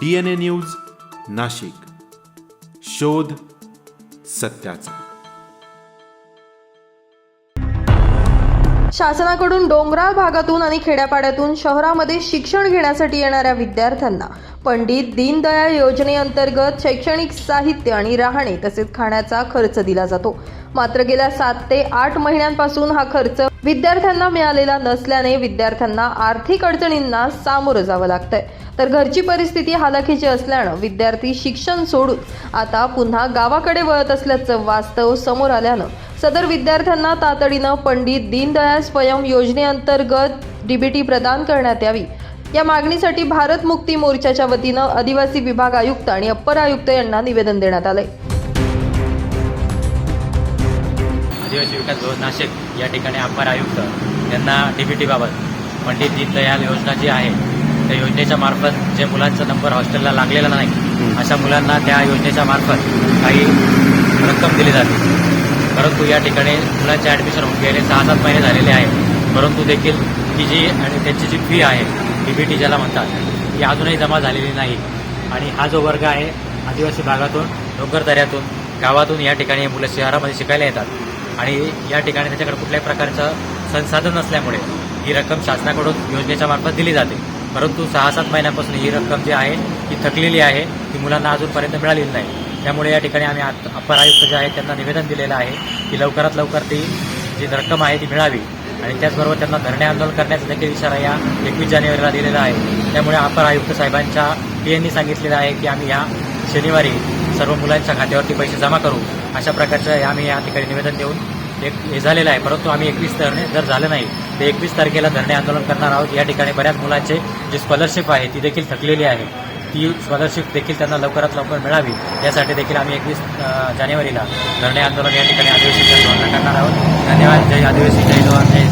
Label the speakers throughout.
Speaker 1: D N A news Nashik. शोध सत्याचा.
Speaker 2: शासनाकडून डोंगराळ भागातून आणि खेड्यापाड्यातून शहरामध्ये शिक्षण घेण्यासाठी येणाऱ्या विद्यार्थ्यांना पंडित दीनदयाळ योजनेअंतर्गत शैक्षणिक साहित्य आणि राहणे तसेच खाण्याचा खर्च दिला जातो. मात्र गेल्या सात ते आठ महिन्यांपासून हा खर्च विद्यार्थ्यांना मिळालेला नसल्याने विद्यार्थ्यांना आर्थिक अडचणींना सामोरं जावं लागतंय. तर घरची परिस्थिती हालाखीची असल्यानं विद्यार्थी शिक्षण सोडून आता पुन्हा गावाकडे वळत असल्याचं वास्तव समोर आल्यानं सदर विद्यार्थ्यांना तातडीनं पंडित दीनदयाळ स्वयं योजनेअंतर्गत डीबीटी प्रदान करण्यात यावी. या मागणीसाठी भारत मुक्ती मोर्चाच्या वतीनं आदिवासी विभाग आयुक्त आणि अप्पर आयुक्त यांना निवेदन देण्यात आलंय.
Speaker 3: आदिवासी विकास भवन नाशिक या ठिकाणी अप्पर आयुक्त यांना डीबीटीबाबत पंडित दीनदयाल योजना जी आहे त्या योजनेच्या मार्फत जे मुलांचा नंबर हॉस्टेलला लागलेला नाही अशा मुलांना त्या योजनेच्या मार्फत काही रक्कम दिली जाते. परंतु या ठिकाणी मुलांचे ॲडमिशन होऊन गेले सहा सात महिने झालेले आहे. परंतु देखील ती जी आणि त्यांची जी फी आहे डीबीटी ज्याला म्हणतात ती अजूनही जमा झालेली नाही. आणि हा जो वर्ग आहे आदिवासी भागातून डोंगर दऱ्यातून गावातून या ठिकाणी मुलं शहरामध्ये शिकायला येतात. आणि या ठिकाणी त्याच्याकडे कुठल्याही प्रकारचं संसाधन नसल्यामुळे ही रक्कम शासनाकडून योजनेच्या मार्फत दिली जाते. परंतु सहा सात महिन्यापासून ही रक्कम जी आहे ती थकलेली आहे ती मुलांना अजूनपर्यंत मिळालेली नाही. त्यामुळे या ठिकाणी आम्ही आत- अप्पर आयुक्त जे आहेत त्यांना निवेदन दिलेलं आहे की लवकरात लवकर ती जी रक्कम आहे ती मिळावी. आणि त्याचबरोबर त्यांना धरणे आंदोलन करण्याचा देखील इशारा या एकवीस जानेवारीला दिलेला आहे. त्यामुळे अपर आयुक्त साहेबांच्या पी यांनी सांगितलेलं आहे की आम्ही या शनिवारी सर्व मुलांच्या खात्यावरती पैसे जमा करू. अशा प्रकारचं आम्ही या ठिकाणी निवेदन देऊन एक हे झालेलं आहे. परंतु आम्ही एकवीस धरणे जर झालं नाही तर एकवीस तारखेला धरणे आंदोलन करणार आहोत. या ठिकाणी बऱ्याच मुलांचे जी स्कॉलरशिप आहे ती देखील थकलेली आहे. ती स्कॉलरशिप देखील त्यांना लवकरात लवकर मिळावी. यासाठी देखील आम्ही एकवीस जानेवारीला धरणे आंदोलन या ठिकाणी आदिवासी करणार आहोत. धन्यवाद. जय आदिवासी जय जवान जय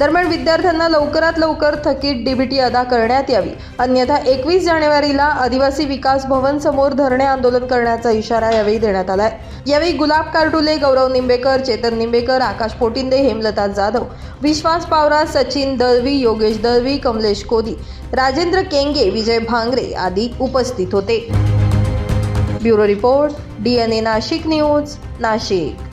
Speaker 2: दरम्यान विद्यार्थ्यांना लवकरात लवकर थकीत डीबीटी अदा करण्यात यावी. अन्यथा एकवीस जानेवारीला आदिवासी विकास भवन समोर धरणे आंदोलन करण्याचा इशारा यावेळी देण्यात आलाय. यावेळी गुलाब कारटुले गौरव निंबेकर चेतन निंबेकर आकाश पोटिंदे हेमलता जाधव विश्वास पावरा सचिन दळवी योगेश दळवी कमलेश कोदी राजेंद्र केंगे विजय भांगरे आदी उपस्थित होते. Bureau report DNA Nashik news Nashik.